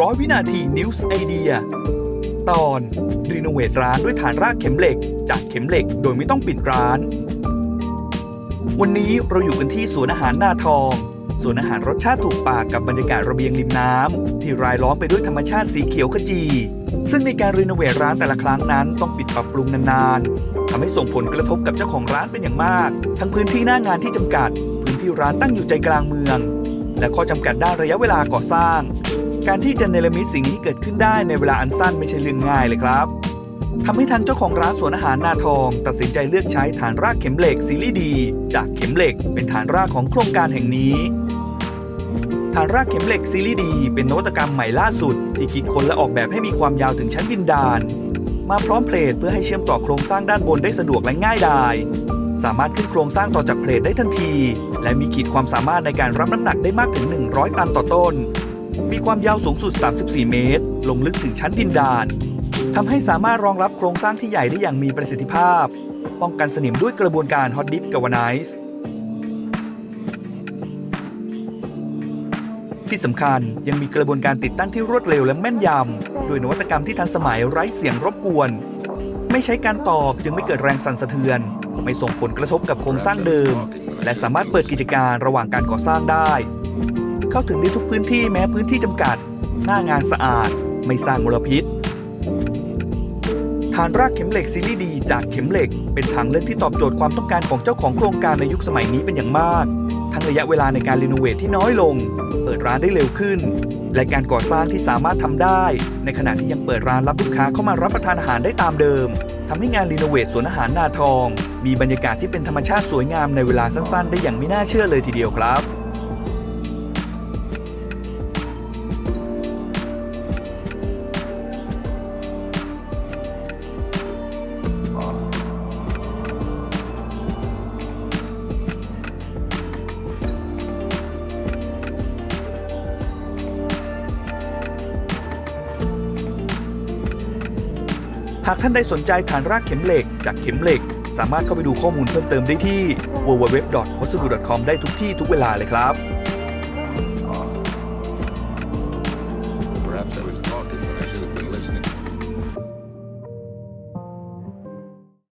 ร้อยวินาที News Idea ตอนรีโนเวทร้านด้วยฐานรากเข็มเหล็ก จากเข็มเหล็กโดยไม่ต้องปิดร้าน วันนี้เราอยู่กันที่สวนอาหารนาทองสวนอาหารรสชาติถูกปากกับบรรยากาศระเบียงริมน้ำที่รายล้อมไปด้วยธรรมชาติสีเขียวขจี ซึ่งในการรีโนเวทร้านแต่ละครั้งนั้นต้องปิดปรับปรุงนานๆทำให้ส่งผลกระทบกับเจ้าของร้านเป็นอย่างมาก ทั้งพื้นที่หน้างานที่จำกัด พื้นที่ร้านตั้งอยู่ใจกลางเมือง และข้อจำกัดด้านระยะเวลาก่อสร้าง การที่จะเนรมิตสิ่งที่เกิดขึ้นได้ในเวลาอันสั้นไม่ใช่เรื่องง่ายเลยครับทำให้ทางเจ้าของร้านสวนอาหารนาทอง ตัดสินใจเลือกใช้ฐานรากเข็มเหล็กซีรีส์ดี จากเข็มเหล็กเป็นฐานรากของโครงการแห่งนี้ ฐานรากเข็มเหล็กซีรีส์ดี เป็นนวัตกรรมใหม่ล่าสุด ที่คิดค้นและออกแบบให้มีความยาวถึงชั้นดินดาน มาพร้อมเพลทเพื่อให้เชื่อมต่อโครงสร้างด้านบนได้สะดวกและง่ายดายสามารถขึ้นโครงสร้างต่อจากเพลทได้ทันที และมีขีดความสามารถในการรับน้ำหนักได้มากถึง 100 ตันต่อต้น มีความยาวสูงสุด 34 เมตร ลงลึกถึงชั้นดินดานทำให้สามารถรองรับโครงสร้างที่ใหญ่ได้อย่างมีประสิทธิภาพ ป้องกันสนิมด้วยกระบวนการ Hot Dip Galvanize ที่สำคัญยังมีกระบวนการติดตั้งที่รวดเร็วและแม่นยำด้วยนวัตกรรมที่ทันสมัยไร้เสียงรบกวน ไม่ใช้การตอกจึงไม่เกิดแรงสั่นสะเทือน ไม่ส่งผลกระทบกับโครงสร้างเดิม และสามารถเปิดกิจการระหว่างการก่อสร้างได้ เข้าถึงได้ทุกพื้นที่แม้พื้นที่จำกัด หน้างานสะอาด ไม่สร้างมลพิษ ฐานรากเข็มเหล็กซีรีส์ดีจากเข็มเหล็ก เป็นทางเลือกที่ตอบโจทย์ความต้องการของเจ้าของโครงการในยุคสมัยนี้เป็นอย่างมาก ทั้งระยะเวลาในการรีโนเวทที่น้อยลง เปิดร้านได้เร็วขึ้น และการก่อสร้างที่สามารถทำได้ ในขณะที่ยังเปิดร้านรับลูกค้าเข้ามารับประทานอาหารได้ตามเดิมทำให้งานรีโนเวทสวนอาหารนาทอง มีบรรยากาศที่เป็นธรรมชาติสวยงามในเวลาสั้นๆ ได้อย่างไม่น่าเชื่อเลยทีเดียวครับากท่านได้สนใจฐานรากเข็มเหล็กจากเข็มเหล็ก สามารถเข้าไปดูข้อมูลเพิ่มเติมได้ที่ www.wasabu.com ได้ทุกที่ทุกเวลาเลยครับ Perhaps I was